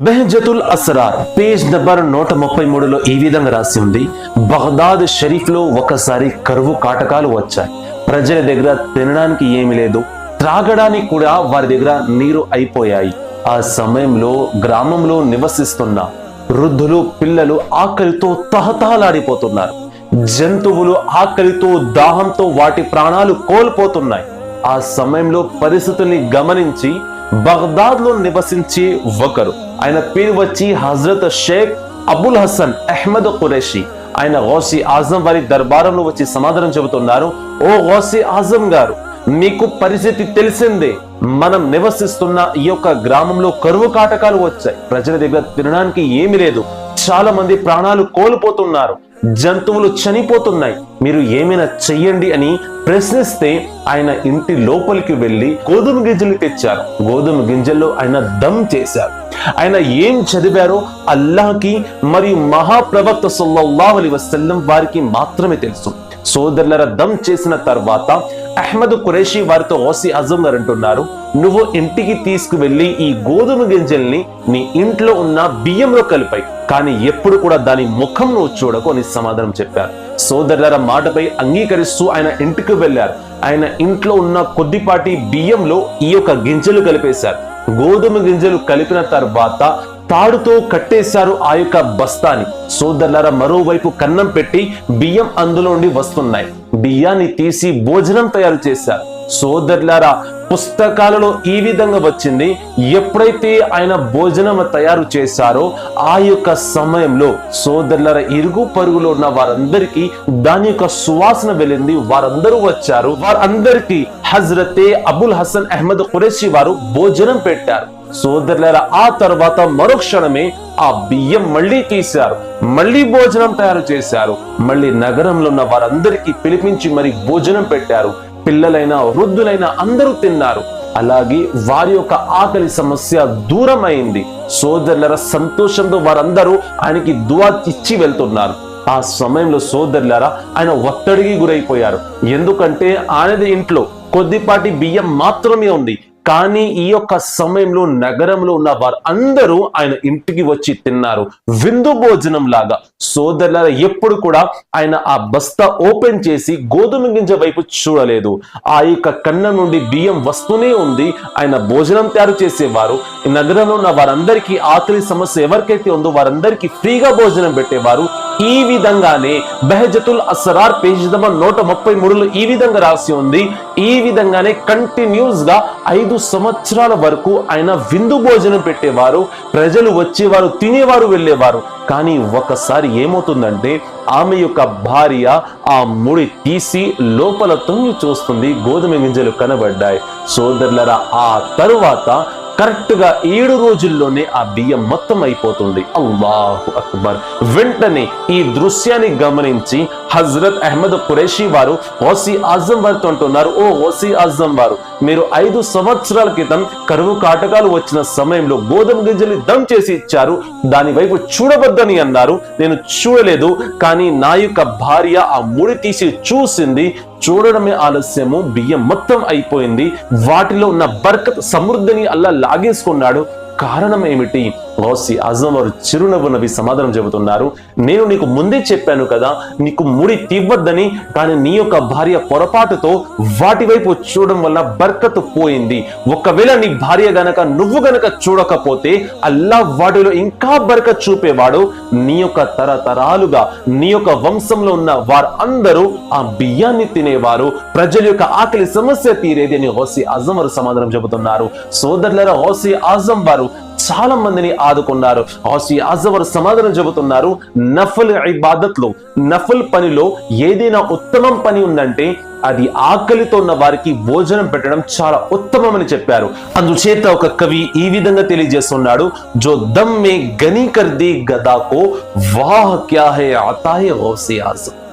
బెహజతుల్ Asrar page number నూట ముప్పై మూడులో ఈ విధంగా రాసి ఉంది. బగ్దాద్ షరీఫ్లో ఒకసారి కరువు కాటకాలు వచ్చాయి. ప్రజల దగ్గర తినడానికి ఏమి లేదు. త్రాగడానికి కూడా వారి దగ్గర నీరు అయిపోయాయి. ఆ సమయంలో గ్రామంలో నివసిస్తున్న వృద్ధులు పిల్లలు ఆకలితో తహతహలాడిపోతున్నారు. జంతువులు ఆకలితో దాహంతో వాటి ప్రాణాలు కోల్పోతున్నాయి. ఆ సమయంలో పరిస్థితుల్ని గమనించి బగ్దాద్లో నివసించే ఒకరు ఆయన పేరు వచ్చి హజరత్ షేక్ అబుల్ హసన్ అహ్మద్ ఖురేషి. ఆయన గౌసి ఆజం వారి దర్బారంలో వచ్చి సమాధానం చెబుతున్నారు ఓ గౌసి ఆజం గారు మీకు పరిస్థితి తెలిసిందే. మనం నివసిస్తున్న ఈ యొక్క గ్రామంలో కరువు కాటకాలు వచ్చాయి. ప్రజల దగ్గర తినడానికి ఏమీ లేదు. చాలా మంది ప్రాణాలు కోల్పోతున్నారు. జంతువులు చనిపోతున్నాయి. మీరు ఏమైనా చెయ్యండి అని ప్రశ్నిస్తే ఆయన ఇంటి లోపలికి వెళ్ళి గోధుమ గింజలు తెచ్చారు. గోధుమ గింజల్లో ఆయన దమ్ చేశారు. ఆయన ఏం చదివారో అల్లాహకి మరియు మహాప్రవక్త సొల్లాహలి వసల్లం వారికి మాత్రమే తెలుసు. సోదరులర దమ్ చేసిన తర్వాత అహ్మద్ ఖురేషి వారితో ఓసి అజం గారు అంటున్నారు నువ్వు ఇంటికి తీసుకువెళ్ళి ఈ గోధుమ గింజల్ని నీ ఇంట్లో ఉన్న బియ్యంలో కలిపాయి. కానీ ఎప్పుడు కూడా దాని ముఖం నువ్వు చూడకు అని సమాధానం చెప్పారు. సోదరుల మాటపై అంగీకరిస్తూ ఆయన ఇంటికి వెళ్ళారు ఆయన ఇంట్లో ఉన్న కొద్దిపాటి బియ్యంలో ఈ యొక్క గింజలు కలిపేశారు. గోధుమ గింజలు కలిపిన తర్వాత తాడుతో కట్టేశారు ఆ యొక్క బస్తాని. సోదరులరా మరోవైపు కన్నం పెట్టి బియ్యం అందులోండి వస్తున్నాయి. బియ్యాన్ని తీసి భోజనం తయారు చేశారు. సోదరులారా పుస్తకాలలో ఈ విధంగా వచ్చింది ఎప్పుడైతే ఆయన భోజనం తయారు చేశారో ఆ యొక్క సమయంలో సోదరులర ఇరుగు పరుగులో ఉన్న వారందరికీ దాని యొక్క సువాసన వెళ్ళింది. వారందరూ వచ్చారు. వారందరికీ హజరతే అబుల్ హసన్ అహ్మద్ ఖురేషి వారు భోజనం పెట్టారు. సోదరులారా ఆ తర్వాత మరుక్షణమే ఆ బియ్యం మళ్ళీ తీశారు. మళ్ళీ భోజనం తయారు చేశారు. మళ్ళీ నగరంలో ఉన్న వారందరికీ పిలిపించి మరి భోజనం పెట్టారు. పిల్లలైనా వృద్ధులైనా అందరూ తిన్నారు. అలాగే వారి యొక్క ఆకలి సమస్య దూరం అయింది సోదరులర సంతోషంతో వారందరూ ఆయనకి దువా ఇచ్చి వెళ్తున్నారు. ఆ సమయంలో సోదరులారా ఆయన ఒత్తిడికి గురైపోయారు. ఎందుకంటే ఆయనది ఇంట్లో కొద్దిపాటి బియ్యం మాత్రమే ఉంది. కానీ ఈ యొక్క సమయంలో నగరంలో ఉన్న వారు అందరూ ఆయన ఇంటికి వచ్చి తిన్నారు. విందు భోజనం లాగా. సోదరుల ఎప్పుడు కూడా ఆయన ఆ బస్తా ఓపెన్ చేసి గోధుమ గింజ వైపు చూడలేదు. ఆ యొక్క కన్న నుండి బియ్యం వస్తూనే ఉంది. ఆయన భోజనం తయారు చేసేవారు. నగరంలో ఉన్న వారందరికీ ఆకలి సమస్య ఎవరికైతే ఉందో వారందరికీ ఫ్రీగా భోజనం పెట్టేవారు. ఈ విధంగానే బెహజతుల్ అసరార్ పేజ్ నంబర్ నూట ముప్పై మూడులో ఈ విధంగా రాసి ఉంది. ఈ విధంగానే కంటిన్యూస్గా ఐదు సంవత్సరాల వరకు ఆయన విందు భోజనం పెట్టేవారు ప్రజలు వచ్చేవారు తినేవారు వెళ్ళేవారు. కానీ ఒకసారి ఏమవుతుందంటే ఆమె యొక్క భార్య ఆ ముడి తీసి లోపల తొంగి చూస్తుంది గోధుమ గింజలు కనబడ్డాయి. సోదరులరా ఆ తరువాత కరెక్ట్గా ఏడు రోజుల్లోనే ఆ బియ్యం మొత్తం అయిపోతుంది. అల్లాహు అక్బర్. వెంటనే ఈ దృశ్యాన్ని గమనించి హజరత్ అహ్మద్ ఖురేషి వారు ఓసీ ఆజం వారితో అంటున్నారు. ఓ ఓసీ ఆజం వారు మీరు ఐదు సంవత్సరాల క్రితం కరువు కాటకాలు వచ్చిన సమయంలో గోధుమ గింజలు దమ్ చేసి ఇచ్చారు. దాని వైపు చూడవద్దని అన్నారు. నేను చూడలేదు కానీ నా యొక్క భార్య ఆ ముడి తీసి చూసింది. చూడడమే ఆలస్యము బియ్యం మొత్తం అయిపోయింది. వాటిలో ఉన్న బర్కత్ సమృద్ధిని అల్లా లాగేసుకున్నాడు. కారణం ఏమిటి? గౌసి అజం వారు చిరునవ్వు నవ్వి సమాధానం చెబుతున్నారు. నేను నీకు ముందే చెప్పాను కదా నీకు ముడి తీవ్వద్దని కానీ నీ యొక్క భార్య పొరపాటుతో వాటి వైపు చూడడం వల్ల బర్కతు పోయింది. ఒకవేళ నీ భార్య గనక నువ్వు గనక చూడకపోతే అల్లా వాటిలో ఇంకా బర్క చూపేవాడు నీ యొక్క తరతరాలుగా నీ యొక్క వంశంలో ఉన్న వారందరూ ఆ బియ్యాన్ని తినేవారు. ప్రజల యొక్క ఆకలి సమస్య తీరేది అని హోసి అజం వారు సమాధానం చెబుతున్నారు. సోదరులరా హోసి అజం వారు చాలా మందిని ఆదుకున్నారు. హౌసి అజవర్ సమాధానం చెబుతున్నారు. నఫల్ ఇబాదత్లో నఫల్ పనిలో ఏదైనా ఉత్తమం పని ఉందంటే అది ఆకలితో ఉన్న వారికి భోజనం పెట్టడం చాలా ఉత్తమమని చెప్పారు. అందుచేత ఒక కవి ఈ విధంగా తెలియజేస్తున్నాడు. జో దమ్ మే గనీ కర్ది గదాకో వాహ్ క్యా హే ఆతా హే గౌసి ఆజం